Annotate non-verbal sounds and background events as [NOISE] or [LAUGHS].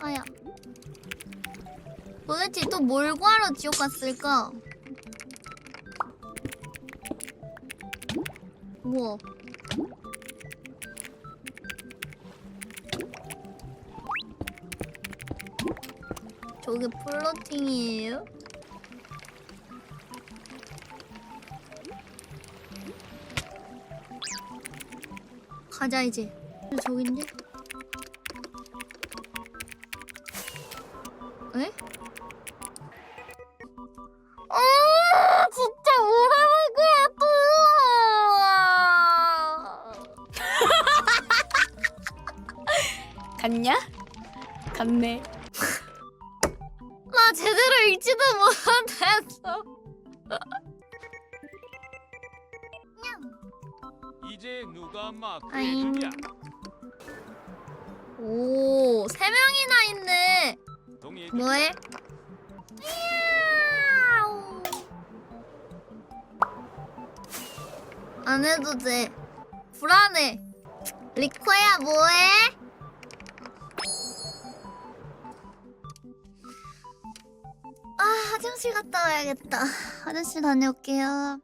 아야. 도대체 또 뭘 구하러 지옥 갔을까? 우와. 저게 플로팅이에요? 가자 이제. 저긴데? 에? 아 진짜 오라고 예뻐. [LAUGHS] 갔냐? 갔네. 나 제대로 읽지도 못했어. [LAUGHS] 이제 누가 아잉. 해주랴 오, 세 명이나 있네. 동의 뭐해? 야우. 안 해도 돼. 불안해. 리코야 뭐해? 아 화장실 갔다 와야겠다. 화장실 다녀올게요.